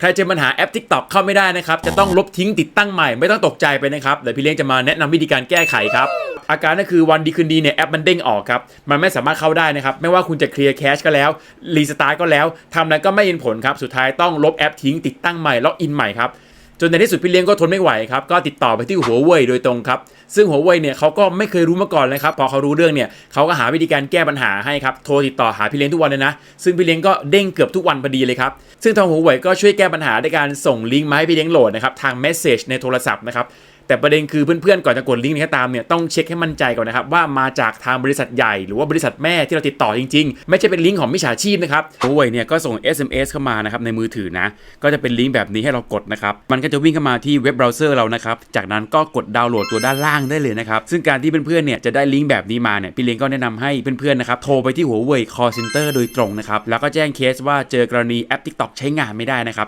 ใครเจอปัญหาแอป TikTok เข้าไม่ได้นะครับ จะต้องลบทิ้งติดตั้งใหม่ไม่ต้องตกใจไปนะครับ เดี๋ยวพี่เลี้ยงจะมาแนะนำวิธีการแก้ไขครับ อาการก็คือวันดีคืนดีเนี่ยแอปมันเด้งออกครับ มันไม่สามารถเข้าได้นะครับ ไม่ว่าคุณจะเคลียร์แคชก็แล้ว รีสตาร์ทก็แล้วทำอะไรก็ไม่เห็นผลครับ สุดท้ายต้องลบแอปทิ้งติดตั้งใหม่ล็อกอินใหม่ครับ จนในที่สุดพี่เลี้ยงก็ทนไม่ไหวครับก็ติดต่อไปที่หัวเว่ยโดยตรงครับซึ่งหัวเว่ยเนี่ยเขาก็ไม่เคยรู้มาก่อนเลยครับพอเขารู้เรื่องเนี่ยเขาก็หาวิธีการแก้ปัญหาให้ครับโทรติดต่อหาพี่เลี้ยงทุกวันเลยนะซึ่งพี่เลี้ยงก็เด้งเกือบทุกวันพอดีเลยครับซึ่งทางหัวเว่ยก็ช่วยแก้ปัญหาด้วยการส่งลิงก์มาให้พี่เลี้ยงโหลดนะครับทางเมสเซจในโทรศัพท์นะครับ แต่ประเด็นคือเพื่อนๆก่อนจะกดลิงก์นี้ก็ตามเนี่ยต้องเช็คให้มั่นใจก่อนนะครับว่ามาจากทางบริษัทใหญ่หรือว่าบริษัทแม่ที่เราติดต่อจริงๆ ไม่ใช่เป็นลิงก์ของมิจฉาชีพนะครับโอ้ยเนี่ยก็ส่ง SMS เข้ามานะครับในมือถือนะ ก็จะเป็นลิงก์แบบนี้ให้เรากดนะครับมันก็จะวิ่งเข้ามาที่เว็บเบราว์เซอร์เรานะครับจากนั้นก็กดดาวน์โหลดตัวด้านล่างได้เลยนะครับซึ่งการที่เพื่อนๆเนี่ยจะได้ลิงก์แบบนี้มาเนี่ยพี่เลี้ยงก็แนะนำให้เพื่อนๆนะครับโทรไปที่หัวเว่ย call center โดยตรงนะครับแล้วก็แจ้งเคสว่าเจอกรณีแอป TikTok ใช้งานไม่ได้นะครับ